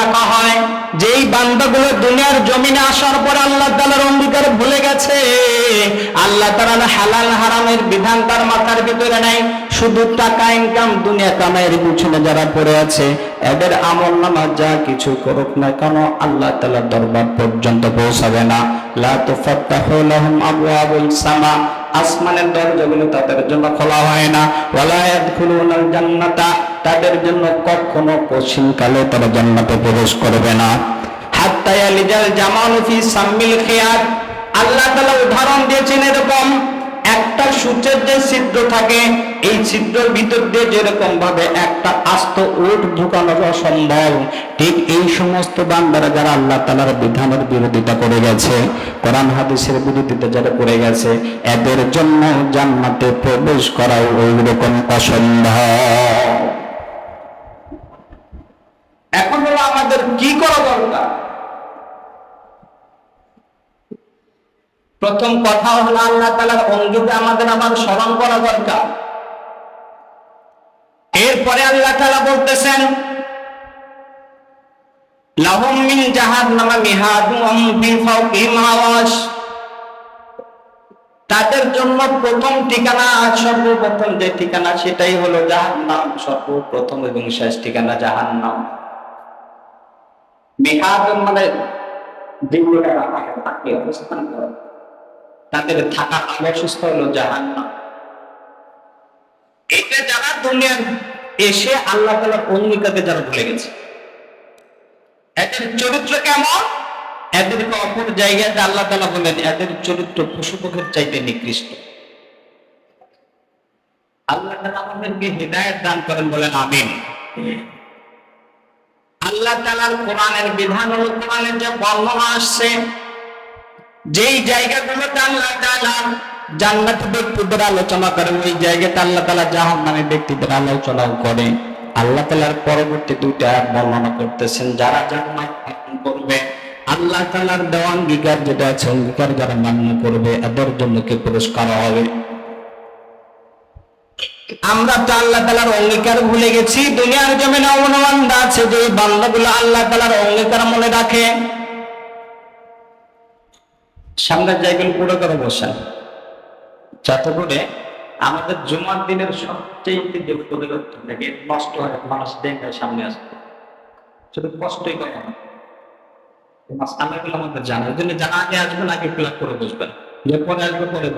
রাখা হয়। যেই বান্দাগুলো দুনিয়ার জমিনে আসার পর আল্লাহ তাআলার অঙ্গীকার ভুলে গেছে, আল্লাহ তাআলা হালাল হারামের বিধান তার মাথার ভিতরে নাই। শুধু টাকা ইনকাম দুনিয়া কামাইয়ের পিছনে যারা পড়ে আছে, এদের আমল নামা যা কিছু করুক না কেন আল্লাহ তাআলার দরবার পর্যন্ত পৌঁছাবে না। লা তুফাত্তাহু লাহুম আবওয়াবুল সামা, আসমানের দরজাগুলো তাদের জন্য খোলা হয় না। ওয়ালা জান্নাতা তাদের জন্য কখনো পশ্চিমকালে তারা জান্নাতে প্রবেশ করবে না। হাত্তা ইয়ালিজাল জামালু ফি সাম্মিল খিয়াত। আল্লাহ তাআলা উদাহরণ দিয়েছেন এরকম একটা সূচের যে ছিদ্র থাকে, এই ছিদ্রের ভিতর দিয়ে যেরকম ভাবে একটা আস্ত উট ঢুকানো অসম্ভব ঠিক এই সমস্ত বান্দারা যারা আল্লাহ তালার বিধানের বিরোধিতা করে গেছে, কোরআন হাদিসের বিরোধিতা যারা করে গেছে, এদের জন্য জান্নাতে প্রবেশ করা ওই রকম অসম্ভব এখন হলো আমাদের কি করা দরকার? প্রথম কথা হলো আল্লাহ তালার অঙ্গিতে আমাদের আবার স্মরণ করা দরকার। এরপরে আল্লাহ তালা বলতেছেন, লাহুম মিন জাহান্নামা মিহাদুম ফাওকিহিম তাদের জন্য প্রথম ঠিকানা, সর্বপ্রথম যে ঠিকানা, সেটাই হলো জাহান্নাম। সর্বপ্রথম এবং শেষ ঠিকানা জাহান্নাম। মিহাদুম মানে তাদের থাকার আবাসস্থ হলো জাহান্নাম। এটা যারা দুনিয়ার এসে আল্লাহ তালার অঙ্গীকারকে যারা ভুলে গেছে। এদের চরিত্র কেমন? এদেরকে অপর জায়গাতে আল্লাহ তালা বলেন, এদের চরিত্র পশু পক্ষের চাইতে নিকৃষ্ট। আল্লাহ তালা আমাদেরকে হৃদায়ত দান করেন বলেন, আমিন। আল্লাহ তালার কোরআনের বিধান হল কোরআনের যে বর্ণনা আসছে, যেই জায়গাগুলোতে আল্লাহ তাআলা জান্নাতি ব্যক্তিদের আলোচনা করে, ওই জায়গাতে আল্লাহ জাহান্নামী ব্যক্তিদের আলোচনাও করে। আল্লাহ তাআলার পরবর্তী দুইটা বর্ণনা করতেছেন, যারা জান্নাত করবে, আল্লাহ তাআলার দেওয়া অঙ্গীকার যেটা আছে, অঙ্গীকার যারা মান্য করবে, এদের জন্য কি পুরস্কার হবে? আমরা তো আল্লাহ তালার অঙ্গীকার ভুলে গেছি, দুনিয়ার জমিনে অনুমান আছে যে এই বান্দাগুলো আল্লাহ তালার অঙ্গীকার মনে রাখে। সামনের জায়গাগুলো পুরো করে বসেন। যাতে করে আমাদের জুমার দিনের সবচেয়ে যে প্রতিরোধ থেকে, নষ্ট হয়, মানুষ দেখে সামনে আসবে শুধু কষ্টই কথা না। ওই জন্য জানা আগে আসবেন আগে করে বসবেন। যে পরে আসবে, পরে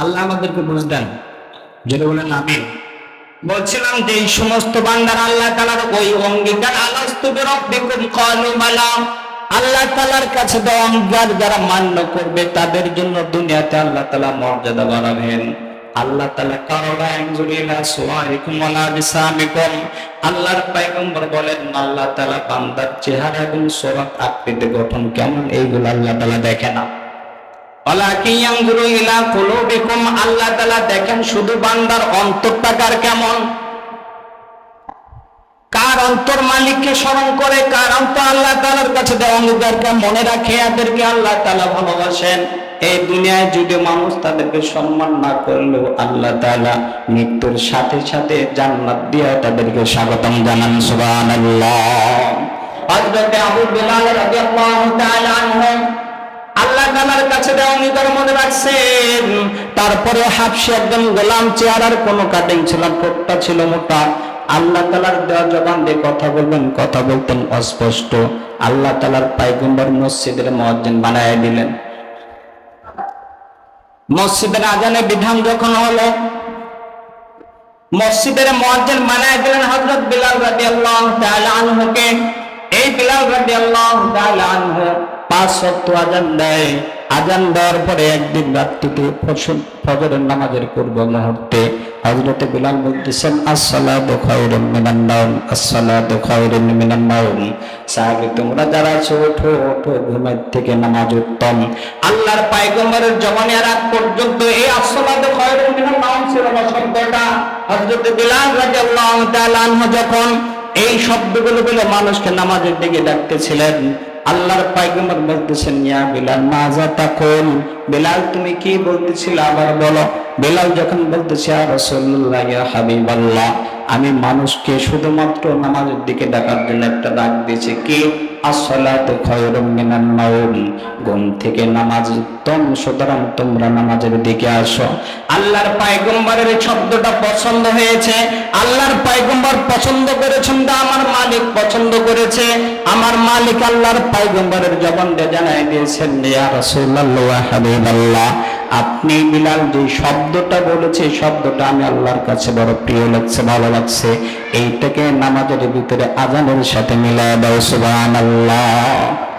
আল্লাহ আমাদেরকে বুঝ দেন। যেটা বলেন আমি বলছিলাম যে এই সমস্ত বান্দার আল্লাহ তালার ওই অঙ্গীকার, আলাস্তু বিরব্বিকুম ক্বালু বালা, আল্লাহ তালার কাছে দেওয়া অঙ্গীকার যারা মান্য করবে, তাদের জন্য দুনিয়াতে আল্লাহ তালা মর্যাদা বাড়াবেন। আল্লাহ তালা কারোলা আঙ্গুলিলা সুয়ারিকুম বিসামিকুম। আল্লাহর পয়গম্বর বলেন, আল্লাহ তালা বান্দার চেহারা এবং সুরাত আকৃতি গঠন কেমন, এইগুলো আল্লাহ তালা দেখে না। আল্লাহ তাআলা দেখেন শুধু বান্দার অন্তরটা কার কেমন? কার অন্তর মালিককে স্মরণ করে, কার অন্তর আল্লাহ তাআলার কাছে অঙ্গীকারকে মনে রাখে এদেরকে আল্লাহ তাআলা ভালোবাসেন। এই দুনিয়ায় যদি মানুষ তাদেরকে সম্মান না করলেও আল্লাহ তাআলা মৃত্যুর সাথে সাথে জান্নাত দিয়ে তাদেরকে স্বাগতম জানান, সুবহানাল্লাহ। হযরত আবু বিলাল রাদিয়াল্লাহু আল্লাহ তালার কাছে দেওয়া অঙ্গীকার মনে রাখছেন। তারপরে হাফসি একদম গোলাম চেহারার কোনো কাটিং ছিল ঠোঁটটা ছিল মোটা। আল্লাহ তালার দেওয়া জবান দিয়ে কথা বলবেন, কথা বলতেন অস্পষ্ট। আল্লাহ তালার পাইগম্বর মসজিদের মসজিদ বানায় দিলেন। মসজিদের আজানে বিধান যখন হলো, মসজিদের মসজিদ বানায় দিলেন হযরত বিলাল রাদিয়াল্লাহু তাআলা আনহুকে। এই বিলাল রাদিয়াল্লাহু তাআলা আনহু পাঁচ ওয়াক্ত আজান দেয়। আজান দেওয়ার পরে একদিন রাত্রিতে ফজরের নামাজের পূর্ব মুহূর্তে হজরতে বিলাল বলতেছেন, আসসালাতু খায়রুম মিনান নাওম, আসসালাতু খায়রুম মিনান নাওম। সাহাবী, তোমরা যারা আছো, ওঠো ওঠো, ঘুমের থেকে নামাজ উত্তম। আল্লাহর পায়গম্বরের জমানে রাত পর্যন্ত এই মিনান নাওম ছিল না শব্দটা। হযরত বিলাল রাদিয়াল্লাহু তাআলা যখন এই শব্দগুলো বলে মানুষকে নামাজের দিকে ডাকতেছিলেন। আল্লাহর পাইগম্বর বলতেছেন, ইয়া বিলাল মাজা তাকুল বিলাল, তুমি কি বলতেছিলে? আবার বলো। বিলাল যখন বলতেছে আর রাসূলুল্লাহ, ইয়া হাবিবাল্লাহ। আমি মানুষকে শুধুমাত্র নামাজের দিকে ডাকার জন্য একটা ডাক দিয়েছি, কি? আসসালাতু খায়রুম মিনান নাওম। ঘুম থেকে নামাজ উত্তম, সুতরাং তোমরা নামাজের দিকে আসো। আল্লাহর পায়গম্বরের শব্দটা পছন্দ হয়েছে। আল্লাহর পায়গম্বর পছন্দ করেছেন তা আমার মালিক পছন্দ করেছে। আমার মালিক আল্লাহর পায়গম্বরের জবানটা জানাই দিয়েছেন, ইয়া রাসূলুল্লাহ, হাবিবাল্লাহ। আপনি বিলাল যে শব্দটা বলেছে শব্দটা আমি আল্লাহর কাছে বড় প্রিয় লাগছে, ভালো লাগছে। এইটাকে নামাজের ভিতরে আজানের সাথে মিলায় দাও, সুবহানাল্লাহ।